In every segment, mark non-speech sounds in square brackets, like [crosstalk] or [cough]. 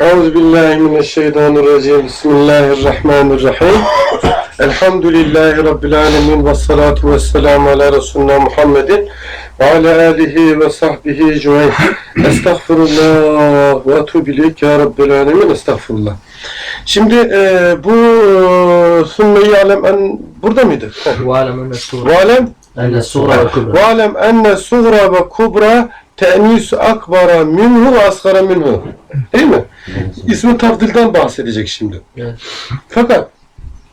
Euzubillahimineşşeytanirracim. Bismillahirrahmanirrahim. Elhamdülillahi Rabbil alemin ve salatu ve selamu ala Resulüne Muhammedin ve ala alihi ve sahbihi ecmain. Estağfurullah ve etubileyk ya Rabbil alemin. Estağfurullah. Şimdi e, bu sümme alem en burada mıydı? Ve alem enne sura. Ve ve kubra. Ve alem enne sura ve kubra tenis akbara minhu ve asgara minhu. Değil mi? İsmi tafdilden bahsedecek şimdi. Evet. Fakat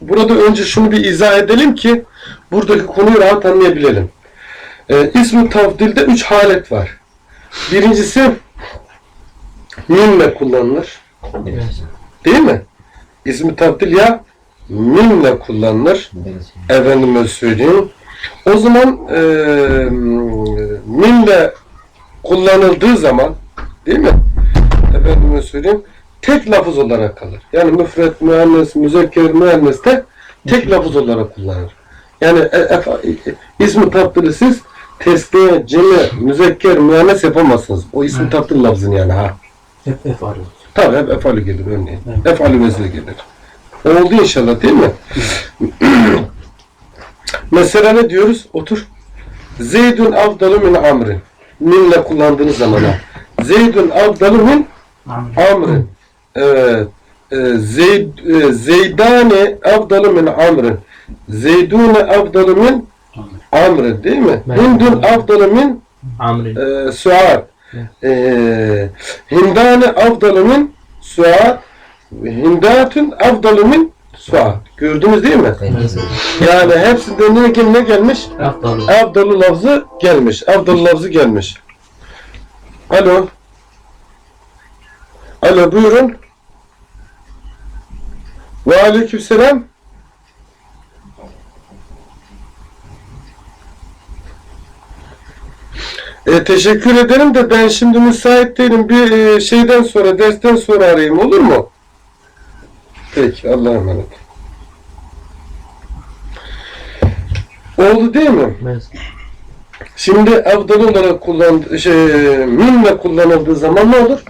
burada önce şunu bir izah edelim ki buradaki konuyu rahat anlayabilelim. Ee, ismi tafdilde üç halet var. Birincisi minle kullanılır. Evet. Değil mi? İsmi tafdil ya minle kullanılır. Efendime söyleyeyim. O zaman e, minle kullanıldığı zaman değil mi? Efendime söyleyeyim. Tek lafız olarak kalır. Yani müfret, müennes, müzekker, müennes de tek lafız olarak kullanır. Yani e, e, ismi tafdili siz tesniye, cemi, müzekker, müennes yapamazsınız. O ismi tafdil lafzını yani ha. Hep arıyor. Tabii hep efali gelir örneğin. Evet. Efali vezli gelir. Oldu inşallah değil mi? [clears throat] Mesela ne diyoruz? Otur. Zeydun avdalu min amrin. Minle kullandığınız zaman. Zeydun avdalu min Amr. Evet. Ee, Zeyd, e, zeydane evdalı min amr. Zeydune evdalı min amr değil mi? Hindun evdalı min amr. E, Suad. Ee, Hindane evdalı min Suad. Hindatun evdalı min Suad. Gördünüz değil mi? yani hepsinde ne, gel, ne gelmiş? Evdalı. Evdalı lafzı gelmiş. Evdalı lafzı gelmiş. Alo. Alo buyurun. Ve aleykümselam. E, teşekkür ederim de ben şimdi müsait değilim. Bir e, şeyden sonra, dersten sonra arayayım olur mu? Peki, Allah'a emanet. Oldu değil mi? بس Şimdi evdal olarak kullan şey minle kullanıldığı zaman ne olur?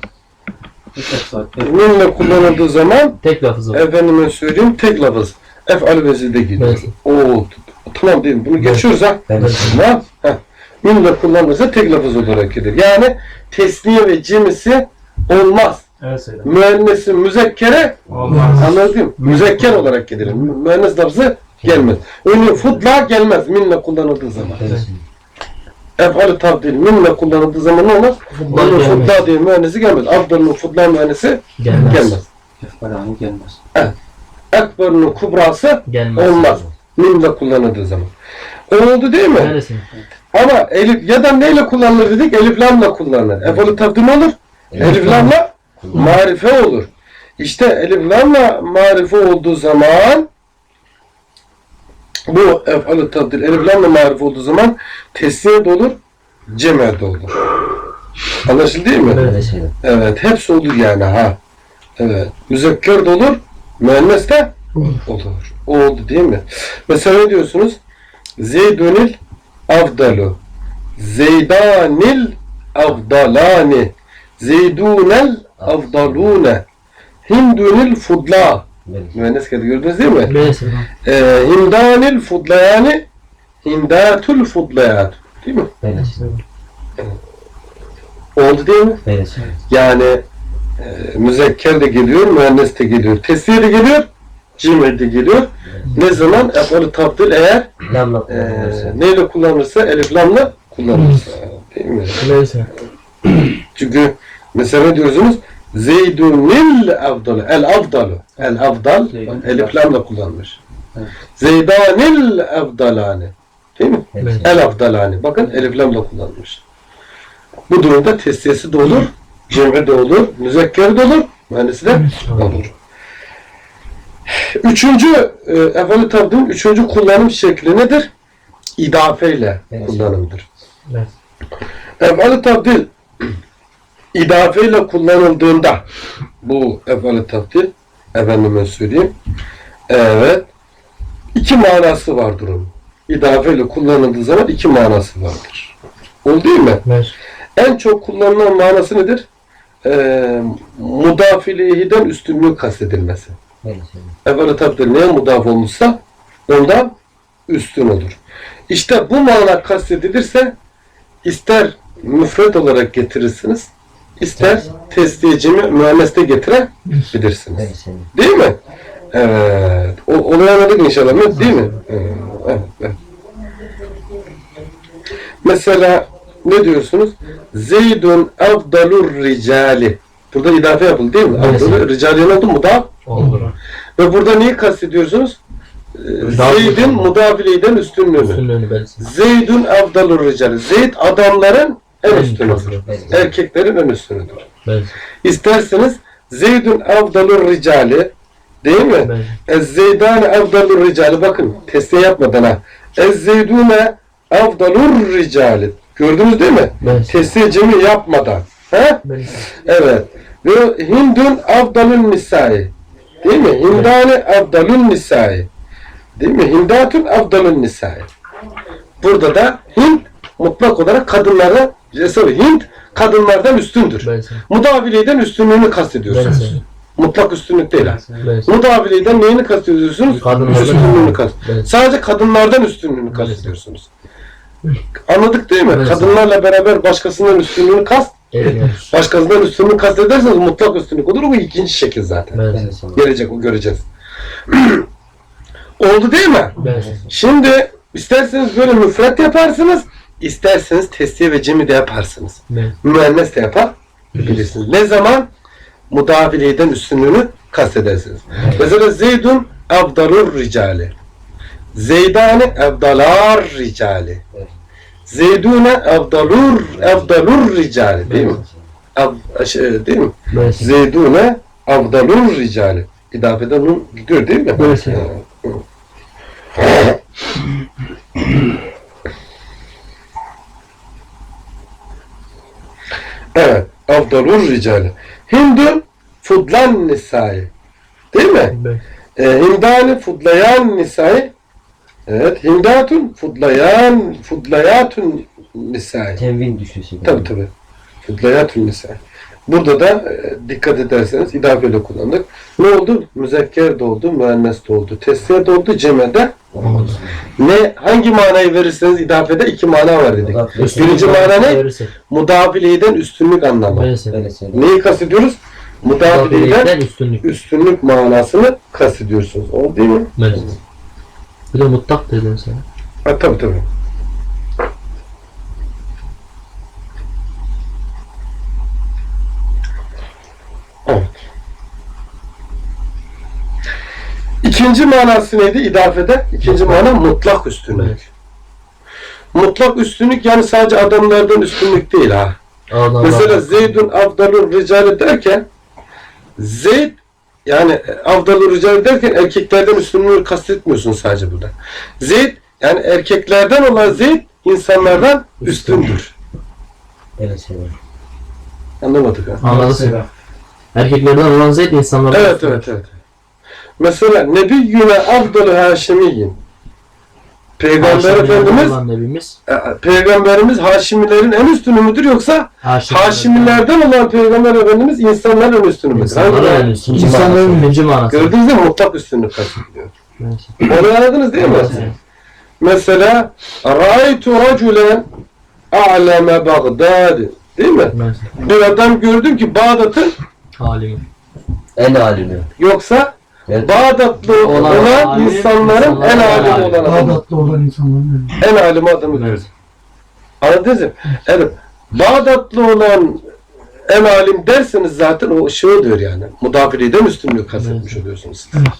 Minle kullanıldığı zaman tek lafız o. efendime söyleyeyim tek lafız. Ef'al vezilde gidiyor. Evet. Oo, tamam değil mi? Bunu geçiyoruz ha. Evet. Tamam. Minle kullanılırsa tek lafız olarak gelir. Yani tesniye ve cimisi olmaz. evet. Müennesi müzekkere Olmaz. anladın mı? Müzekker olarak gelir. Müennes lafzı gelmez. Örneğin fudla gelmez minle kullanıldığı zaman. Ef'al tabdil minle kullanıldığı zaman ne olmaz? Gelmez. fudla diye mühendisi gelmez. Abdül'ün fudla mühendisi Gelmez. gelmez. Hep falan gelmez. Ekber'in kubrası Gelmez. olmaz. Minle kullanıldığı zaman. Oldu değil mi? Neresi? Ama elif ya da neyle kullanılır dedik? Elif lamla kullanılır. Ef'al tabdil olur. Elif lamla marife olur. İşte elif lamla marife olduğu zaman bu ef'al tabdil elif lamla marife olduğu zaman tesniye de olur, cem'e de olur. Anlaşıldı değil mi? Evet. Evet, hepsi olur yani ha. Evet, müzekker de olur, müennes de olur. O oldu değil mi? Mesela ne diyorsunuz? Zeydunil avdalu. Zeydanil avdalani. Zeydunel avdalune. Hindunil fudla. Müennes geldi gördünüz değil mi? Neresi? Ee, hindanil fudlayani. Hindatul fudlayat. Değil mi? Oldu değil mi? Yani e, müzekker de geliyor, müennes de geliyor. Tesviye de geliyor, cimri de geliyor. Ne zaman? Efali tabdil eğer e, neyle kullanırsa, elif lamla kullanırsa. Değil mi? Neresi? Çünkü mesela ne Zeydunil avdalı. El avdalı. El avdal. Zeydun. Elif lamla kullanmış. Evet. Zeydanil avdalani. Değil mi? Evet. El avdalani. Bakın elif lamla kullanmış. Bu durumda tesniyesi de olur, cem'i de olur, müzekkeri de olur, mühendisi de olur. Üçüncü, e, efendim tabdilin üçüncü kullanım şekli nedir? İdafeyle Evet. kullanımdır. Evet. Efali tabdil idafeyle kullanıldığında bu efali tabdil efendime söyleyeyim evet iki manası vardır onun. İdafeyle kullanıldığı zaman iki manası vardır. Oldu değil mi? Evet. En çok kullanılan manası nedir? e, mudafilihiden üstünlüğü kastedilmesi. Evet. Evvela takdir neye mudaf olmuşsa ondan üstün olur. İşte bu mana kastedilirse ister müfret olarak getirirsiniz, ister tesdiyecimi müenneste getirebilirsiniz. Değil mi? Evet. O, olayı anladık inşallah. Değil mi? Evet, evet. Mesela ne diyorsunuz? Zeydun avdalur ricali. Burada idafe yapıldı değil mi? Avdalur ricali oldu? Mudaf. Oldu. Ve burada neyi kastediyorsunuz? Zeyd'in mudafileyden üstünlüğünü. Üstünlüğünü. Zeydun avdalur ricali. Zeyd adamların en En üstünüdür. üstünü. Evet. Erkeklerin en üstünüdür. İsterseniz Zeydun avdalur ricali değil mi? Belirsin. Ez zeydane avdalur ricali. Bakın tesniye yapmadan ha. Ez zeydune avdalur ricali. Gördünüz değil mi? Tesniye cemi yapmadan. Belirsin. Evet. Ve hindun avdalun nisai. Değil mi? Hindane avdalun nisai. Değil mi? Hindatun avdalun nisai. Burada da Hind mutlak olarak kadınlara sorry, Hind kadınlardan üstündür. Mudavileyden üstünlüğünü kastediyorsunuz. Mutlak üstünlük değil. Mudavileyden neyini kastediyorsunuz? Kadınlardan üstünlüğünü kast. Evet. Sadece kadınlardan üstünlüğünü kastediyorsunuz. Anladık değil mi? Evet. Kadınlarla beraber başkasından üstünlüğünü kast, Eline. başkasından üstünlüğünü kastederseniz mutlak üstünlük olur. Bu ikinci şekil zaten. Evet. evet. Gelecek o göreceğiz. [clears throat] Oldu değil mi? Belirsin. Şimdi isterseniz böyle müfret yaparsınız, isterseniz testiye ve cemi de yaparsınız. Belirsin. Müennes de yapabilirsiniz. Ne zaman? Mudavileyden üstünlüğünü kastedersiniz. Mesela Zeydun abdalur ricali. Zeydane abdalar ricali. Evet. Zeydune abdalur abdalur ricali değil mi? Ab, şey, değil mi? Zeydune abdalur ricali. İdafeden nun gidiyor değil mi? Evet. Evet. Abdalur ricali. Hindu fudlan nisai. Değil mi? Belirsin. E, hindani fudlayan nisai. Evet. Hindatun fudlayan fudlayatun nisai. Tenvin düşüşü. Tabi tabi. Fudlayatun nisai. Burada da e, dikkat ederseniz idafeyle kullandık. Ne oldu? Müzekker de oldu, müennes de oldu. Tesniye de oldu, cemede. Ne, hangi manayı verirseniz idafede iki mana var dedik. Birinci mana ne? Mudafileyden üstünlük anlamı. Evet. Neyi kastediyoruz? Mudafileyden üstünlük. üstünlük manasını kastediyorsunuz. Oldu değil mi? Belirsin. Bir de mutlak dedin sen. Ha, tabii tabii. Evet. İkinci manası neydi idafede? İkinci mana mutlak üstünlük. Evet. Mutlak üstünlük yani sadece adamlardan üstünlük değil ha. Ağdan Mesela ağdan. Zeydun avdalur ricali derken Zeyd yani avdalur ricali derken erkeklerden üstünlüğü kastetmiyorsun sadece burada. Zeyd yani erkeklerden olan Zeyd insanlardan üstündür. Evet. evet. Anlamadık ha. Anladın. Erkeklerden olan Zeyd insanlardan Evet üstünlük. evet evet. Mesela Nebiyyüne avdalı haşemiyyin. Peygamber Haşimilerden Efendimiz olan Nebimiz. e, Peygamberimiz Haşimilerin en üstünü müdür yoksa Haşimilerden- Haşimilerden olan Peygamber Efendimiz insanların en üstünü müdür? Hangi İnsanların en. İnsanların- İkinci manası. Gördünüz mü? Mutlak üstünlük kastediyor. Belirsin. Onu anladınız değil mi? Evet. Mesela Ra'ytu raculen a'leme Bagdad. Değil mi? Belirsin. Bir adam gördüm ki Bağdat'ın Halimi. En alimi. yoksa Evet. Bağdatlı olan, Olan alim, insanların en alimi alim. olan adamı. Bağdat'ta olan insanların En alimi adamı Evet. diyoruz. Anladınız mı? Evet. Bağdatlı olan en alim derseniz zaten o şey oluyor yani. Mudafileden üstünlüğü kastetmiş oluyorsunuz. siz. Evet.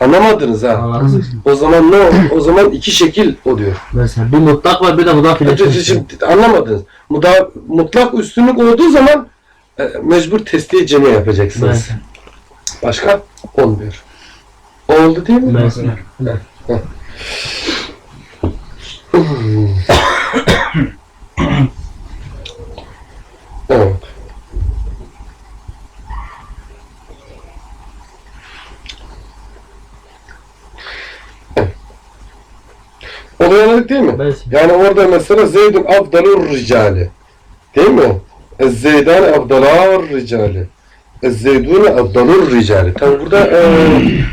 Anlamadınız ha. O zaman ne o? O zaman iki şekil oluyor. Mesela bir mutlak var bir de mudafile Şimdi, şimdi anlamadınız. Muda, mutlak üstünlük olduğu zaman e, mecbur testiye cemi yapacaksınız. Belirsin. Başka? Olmuyor. Oldu değil mi? Mesela. evet. Olay anladık değil mi? Mesela. Yani orada mesela Zeydun Abdalur Ricali. Değil mi o? E, Zeydan Abdalar Ricali. Zeydune abdanur ricali. Tam burada e,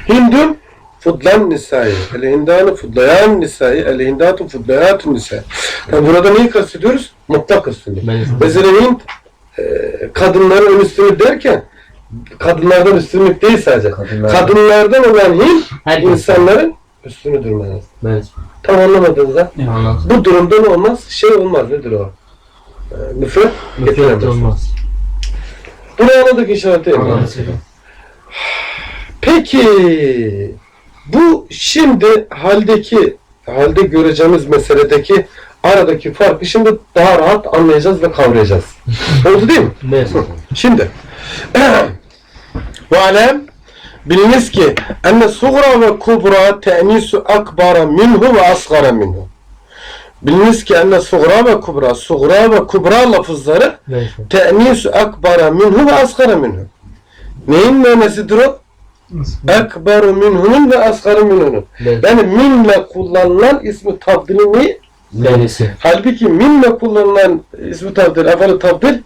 Hindun fudlan nisai. El fudlayan nisai. El hindatu fudlayatun nisai. Tam burada neyi kastediyoruz? Mutlak kastediyoruz. Mesela Hint e, kadınların ön üstünlük derken kadınlardan üstünlük değil sadece. Kadınlar. Kadınlardan olan Hint Her insanların üstünü durmanız. Evet. Tam anlamadığınızda bu durumda ne olmaz? Şey olmaz. Nedir o? E, Müfret, Müfret olmaz. Bunu anladık inşallah değil mi? Peki bu şimdi haldeki halde göreceğimiz meseledeki aradaki farkı şimdi daha rahat anlayacağız ve kavrayacağız. [laughs] Oldu değil mi? Ben Şimdi [clears throat] ve alem biliniz ki enne sugra ve kubra te'nisu akbara minhu ve asgara minhu. Biliniz ki enne sugra ve kubra, sugra ve kubra lafızları Ben te'nisu akbara minhu ve asgara minhu. Neyin manasıdır o? Ekberu minhunun ve asgaru minhunun. Yani minle kullanılan ismi tabdilin neyi? Benisi. Halbuki minle kullanılan ismi tabdil, efalı tabdil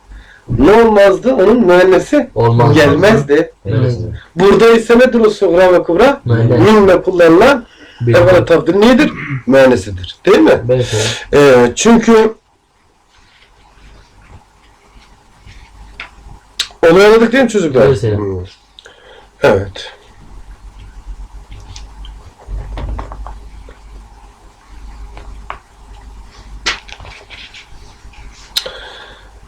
ne olmazdı? Onun müennesi Olmaz. gelmezdi. Benisi. Burada ise nedir o sugra ve kubra? Minle kullanılan Bilmem. tabdil nedir? Müennesidir. Değil mi? Benisi. Ee, çünkü onu anladık değil mi çocuklar? Evet, evet. Hmm. Evet.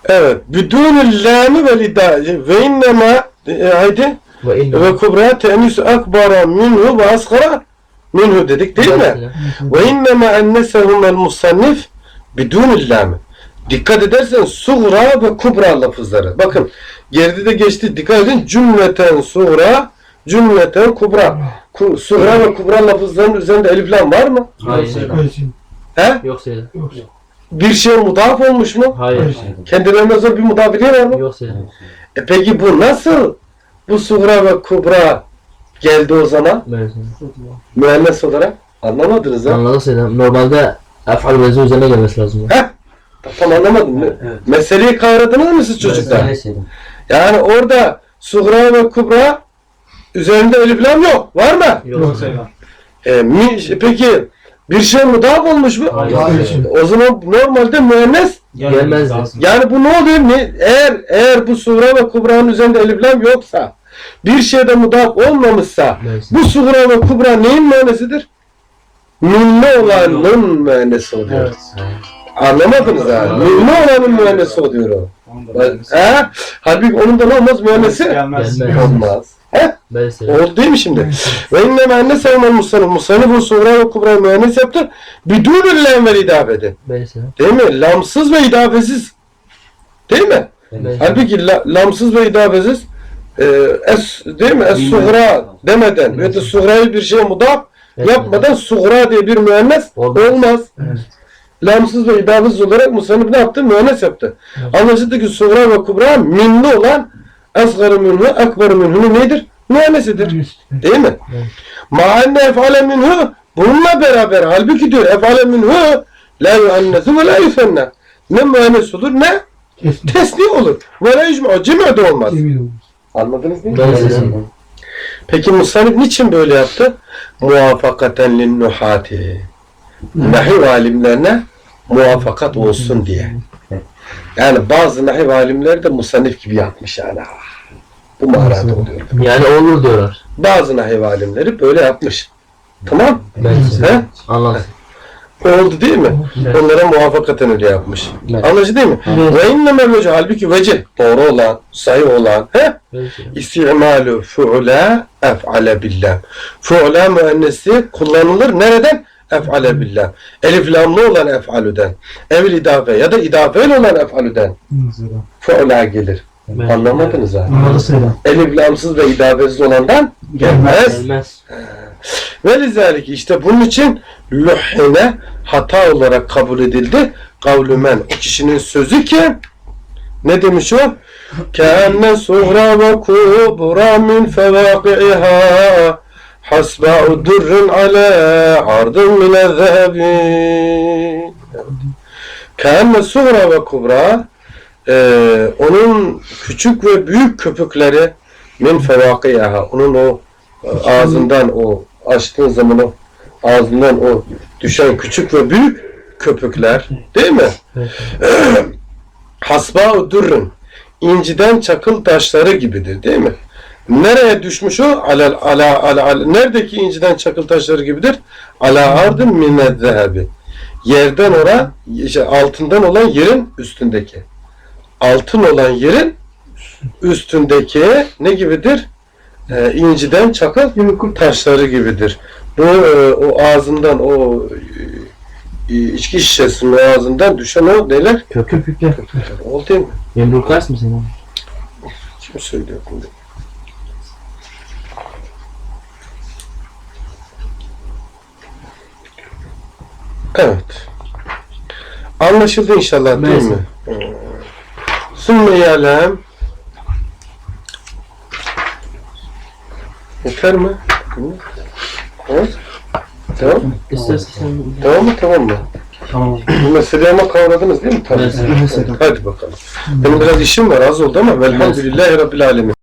Evet. Büdûnü lâmi ve lidâi ve innema haydi Ve kubra te'nisü akbara minhu ve asgara minhu dedik değil mi? Ve inneme ennesehumel musannif bidunil lami. Dikkat edersen suğra ve kubra lafızları. Bakın geride de geçti. Dikkat edin. Cümleten suğra, cümleten kubra. Ku, suğra ve kubra lafızlarının üzerinde elif lam var mı? Hayır. He? Yok sayıda. Bir şey mudaf olmuş mu? Hayır. Kendilerine zor bir mudafiliği var mı? Yok sayıda. E peki bu nasıl bu suğra ve kubra geldi o zaman müennes olarak? Anlamadınız ha? Sayıda. Normalde efal vezin üzerine gelmesi lazım. Heh. Tam anlamadım. Evet. Meseleyi kavradınız mı siz çocuklar? Yani orada Sugra ve Kubra üzerinde elif lam yok. Var mı? Yok E, mi, peki bir şey mudaf olmuş mu? Hayır. O zaman normalde müennes. Gelmezdi. Yani bu ne oluyor? Ne, eğer eğer bu Sugra ve Kubra'nın üzerinde elif lam yoksa bir şeyde mudaf olmamışsa Benisi. bu Sugra ve Kubra neyin müennesidir? Minne olanın müennesi oluyor. Evet. Anlamadınız ha. Minne olanın müennesi oluyor o. He? Halbuki onun da ne olmaz müennesi? Gelmez. Olmaz. He? Oldu değil mi şimdi? Ve inne menne sevmel musanif. Musanif bu suğra ve kubra müennes yaptı. Bidûnü lem ve idafeti. Benisi. Değil mi? Lamsız ve idafesiz. Değil mi? Halbuki la, lamsız ve idafesiz e, es, değil mi? Es suğra demeden ve de suğrayı bir şey mudaf yapmadan suğra diye bir müennes Olmaz. olmaz. Evet. Lamsız ve idafesiz olarak Musannif ne yaptı? Müennes yaptı. Anlaşıldı ki suğra ve kubra minli olan asgarı minhu, ekber minhu'nun nedir? Müennesidir. Değil mi? Evet. Ma'anne efale minhu bununla beraber halbuki diyor efale minhu la yuannesu ve la yufenne. Ne müennes olur ne tesni olur. Ve la yücme. Cem'i de olmaz. Anladınız değil mi? Ben-. Peki Musannif niçin böyle yaptı? Muvafakaten lin nuhati. Nahiv alimlerine muvaffakat olsun diye. Yani bazı nahiv alimleri de Musannif gibi yapmış yani. Bu manada oluyor. Yani olur diyorlar. Bazı nahiv alimleri böyle yapmış. Tamam? Benisi. He? Anladım. Oldu değil mi? Evet. Onlara muvaffakaten öyle yapmış. Evet. Anlaşıldı değil mi? Ve inneme vecih. Halbuki vecih doğru olan, sahih olan. He? Benisi. İstimalu fu'la ef'ale billah. Fu'la müennesi kullanılır. Nereden? Ef'ale billah. Elif lamlı olan ef'alüden. Evil idafe ya da idafeli olan ef'alüden. Fu'la gelir. Benisi. Anlamadınız ha? Elif lamsız ve idafesiz olandan gelmez. Gelmez. Ve lizalik işte bunun için luhine hata olarak kabul edildi. Kavlümen o kişinin sözü ki ne demiş o? Kenne suğra ve kubra min fevaki'iha hasba'u durrun ala ardın mine zehebi Kenne suğra ve kubra Ee, onun küçük ve büyük köpükleri min fevakiyaha. Onun o e, ağzından o açtığın zaman o ağzından o düşen küçük ve büyük köpükler değil mi? [clears throat] Hasba durrun. inciden çakıl taşları gibidir değil mi? Nereye düşmüş o? Ala, ala, ala, ala. Neredeki inciden çakıl taşları gibidir? Ala ardın minnet zehebi. Yerden ora, işte altından olan yerin üstündeki. Altın olan yerin üstündeki ne gibidir? Ee, inciden çakıl taşları gibidir. Bu e, o ağzından o e, içki şişesinin ağzından düşen o neler? Köpükler. Oldu değil mi? Yumruklarsın mı sen? Kim söylüyor bunu? Evet. Anlaşıldı inşallah değil Neyse. mi? Sümme yalem. Yeter mi? Evet. Tamam. İstersen sen... Tamam mı? Tamam mı? Tamam. Bu meseleyi ama kavradınız değil mi? Tabii. Evet. Hadi bakalım. Benim biraz işim var az oldu ama velhamdülillahi rabbil alemin.